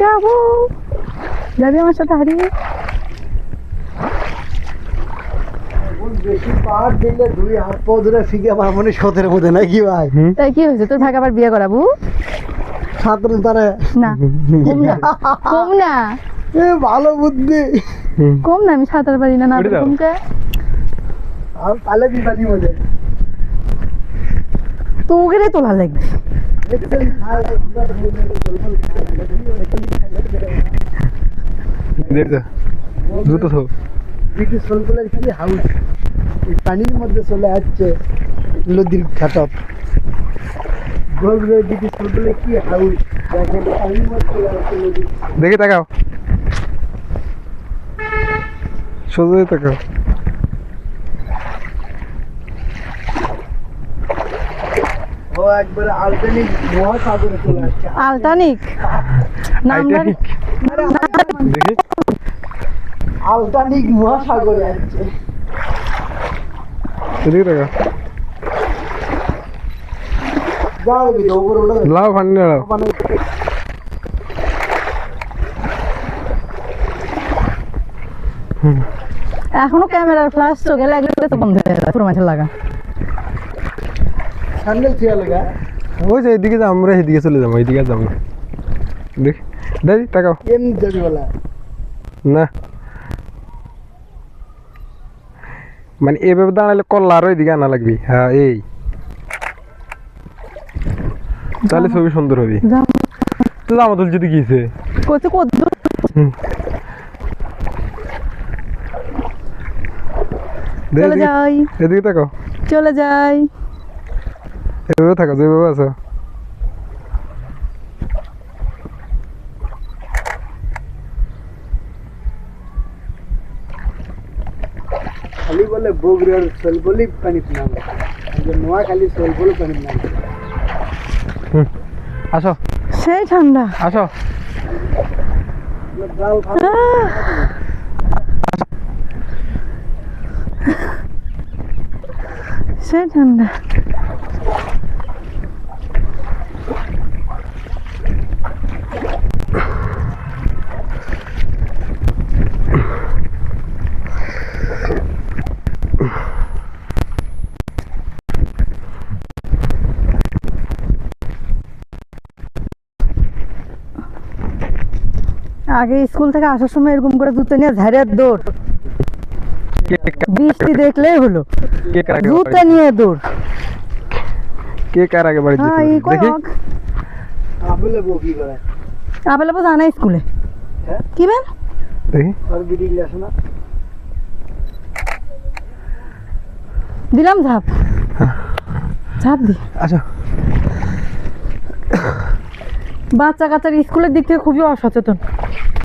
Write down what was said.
যাব। যাবি আমার সাথে হারিয়ে বেশি পাহাড় দিলে দুই হাত পা ধরে ফিকে আমার মনে সতের মধ্যে নাকি ভাই? তাই কি হয়েছে? তোর ভাগে আবার বিয়ে করাবো সাঁতার পারে না। কম না। এ ভালো বুদ্ধি। কম না আমি সাঁতার পারি না না। কমকে আর পালে বিপাদি মধ্যে তো ওকে তোলা লাগবে। দ্রুত তো ব্রিটিশ সলকলের কি হাউস এই পানির মধ্যে চলে আসছে নদীর ব্রিটিশ কি হাউস দেখি তাকাও। সোজা তাকাও। ও একবারে আলকানিক মহাসাগরে চলে আসছে। আলটানিক নামটা দেখি আলকানিক মহাসাগরে আসছে। এদিকে যাও লাও মানে এখনও ক্যামেরার ফ্ল্যাশ চোখে লাগলে তো বন্ধ হয়ে যাবে পুরো মাছের লাগা। থিয়া লাগা। ওই যে এদিকে আমরা এদিকে চলে যাব না। দেখ দেখি তাকাও। কেন যাবি বলা? না। মানে এভাবে দাঁড়ালে কল্লা আরও এদিকে আনা লাগবি। হ্যাঁ এই। তাহলে ছবি সুন্দর হবে। তো জামা তুল যদি গিয়েছে। কত কত চলে যাই। এদিকে তাকাও। চলে যাই। এভাবে থাকো যেভাবে আছো। খালি বলে বগরি আর সলবলি পানি নামে নোয়া খালি সলবলি পানি নামে আসো সেই ঠান্ডা আসো জাল ফাল আহ! সেই ঠান্ডা আগে স্কুল থেকে আসার সময় এরকম করে জুতো নিয়ে ঝাড়ের দৌড়। বৃষ্টি দেখলেই হলো। কে জুতো নিয়ে দৌড়। কে কার আগে বাড়ি হ্যাঁ দেখি কয়ক আপেলে বকি করে আবেলা পর জানা স্কুলে। হ্যাঁ? কি বেন দেখি। আর বিড়ি আসে না। দিলাম ঝাপ। ঝাপ দি। আসো। বাচ্চা কাচ্চার স্কুলের দিক থেকে খুবই অসচেতন।